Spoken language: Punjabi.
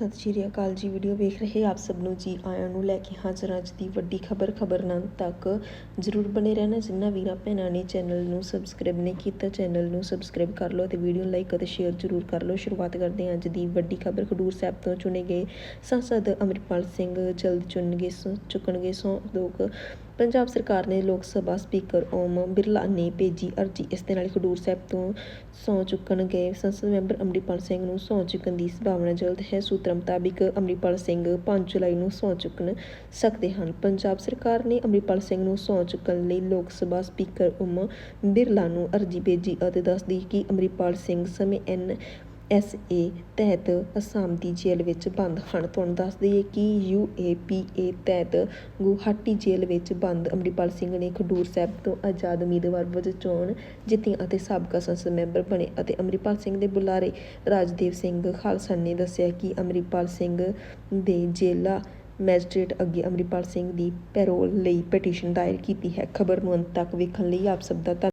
ਸਤਿ ਸ਼੍ਰੀ ਅਕਾਲ ਜੀ। ਵੀਡੀਓ ਵੇਖ ਰਹੇ ਆਪ ਸਭ ਨੂੰ ਜੀ। ਆਇਆਂ ਨੂੰ ਲੈ ਕੇ ਹਾਜ਼ਰ ਅੱਜ ਦੀ ਵੱਡੀ ਖਬਰ ਖਬਰਨਾਮ ਤੱਕ ਜਰੂਰ ਬਣੇ ਰਹਿਣਾ। ਜਿੰਨਾ ਵੀਰਾਂ ਭੈਣਾਂ ਨੇ ਚੈਨਲ ਨੂੰ ਸਬਸਕ੍ਰਾਈਬ ਨਹੀਂ ਕੀਤਾ, ਚੈਨਲ ਨੂੰ ਸਬਸਕ੍ਰਾਈਬ ਕਰ ਲਓ ਤੇ ਵੀਡੀਓ ਲਾਈਕ ਅਤੇ ਸ਼ੇਅਰ ਜਰੂਰ ਕਰ ਲਓ। ਸ਼ੁਰੂਆਤ ਕਰਦੇ ਹਾਂ ਅੱਜ ਦੀ ਵੱਡੀ ਖਬਰ। ਖਡੂਰ ਸਾਹਿਬ ਤੋਂ ਚੁਣੇ ਗਏ ਸੰਸਦ ਅਮਰਿਤਪਾਲ ਸਿੰਘ ਜਲਦ ਚੁਣਨਗੇ ਸਹੁੰ ਚੁੱਕਣਗੇ ਸੋ ਲੋਕ ਪੰਜਾਬ ਸਰਕਾਰ ਨੇ ਲੋਕ ਸਭਾ ਸਪੀਕਰ ਓਮ ਬਿਰਲਾ ਨੇ ਭੇਜੀ ਅਰਜੀ। ਇਸ ਦੇ ਨਾਲ ਖਡੂਰ ਸਾਹਿਬ ਤੋਂ ਸਹੁੰ ਚੁੱਕਣ ਗਏ ਸੰਸਦ ਮੈਂਬਰ ਅੰਮ੍ਰਿਤਪਾਲ ਸਿੰਘ ਨੂੰ ਸਹੁੰ ਚੁੱਕਣ ਦੀ ਸੰਭਾਵਨਾ ਜਲਦ ਹੈ। ਸੂਤਰਾਂ ਮੁਤਾਬਿਕ ਅੰਮ੍ਰਿਤਪਾਲ ਸਿੰਘ 5 ਜੁਲਾਈ ਨੂੰ ਸਹੁੰ ਚੁੱਕਣ ਸਕਦੇ ਹਨ। ਪੰਜਾਬ ਸਰਕਾਰ ਨੇ ਅੰਮ੍ਰਿਤਪਾਲ ਸਿੰਘ ਨੂੰ ਸਹੁੰ ਚੁੱਕਣ ਲਈ ਲੋਕ ਸਭਾ ਸਪੀਕਰ ਓਮ ਬਿਰਲਾ ਨੂੰ ਅਰਜੀ ਭੇਜੀ ਅਤੇ ਦੱਸਦੀ ਕਿ ਅੰਮ੍ਰਿਤਪਾਲ ਸਿੰਘ ਸਮੇਂ ਐਨ ਐਸ ਏ ਤਹਿਤ ਅਸਾਮ ਦੀ ਜੇਲ੍ਹ ਵਿੱਚ ਬੰਦ ਹਨ। ਤੁਹਾਨੂੰ ਦੱਸ ਦਈਏ ਕਿ ਯੂ ਏ ਪੀ ਏ ਤਹਿਤ ਗੁਹਾਟੀ ਜੇਲ੍ਹ ਵਿੱਚ ਬੰਦ ਅੰਮ੍ਰਿਤਪਾਲ ਸਿੰਘ ਨੇ ਖਡੂਰ ਸਾਹਿਬ ਤੋਂ ਆਜ਼ਾਦ ਉਮੀਦਵਾਰ ਵਜੋਂ ਚੋਣ ਜਿੱਤੀ ਅਤੇ ਸਾਬਕਾ ਸੰਸਦ ਮੈਂਬਰ ਬਣੇ ਅਤੇ ਅੰਮ੍ਰਿਤਪਾਲ ਸਿੰਘ ਦੇ ਬੁਲਾਰੇ ਰਾਜਦੇਵ ਸਿੰਘ ਖਾਲਸਾ ਨੇ ਦੱਸਿਆ ਕਿ ਅੰਮ੍ਰਿਤਪਾਲ ਸਿੰਘ ਦੇ ਜੇਲ੍ਹਾ ਮੈਜਿਸਟ੍ਰੇਟ ਅੱਗੇ ਅੰਮ੍ਰਿਤਪਾਲ ਸਿੰਘ ਦੀ ਪੈਰੋਲ ਲਈ ਪਟੀਸ਼ਨ ਦਾਇਰ ਕੀਤੀ ਹੈ। ਖਬਰ ਨੂੰ ਅੰਤ ਤੱਕ ਵੇਖਣ ਲਈ ਆਪ ਸਭ ਦਾ ਧੰਨ-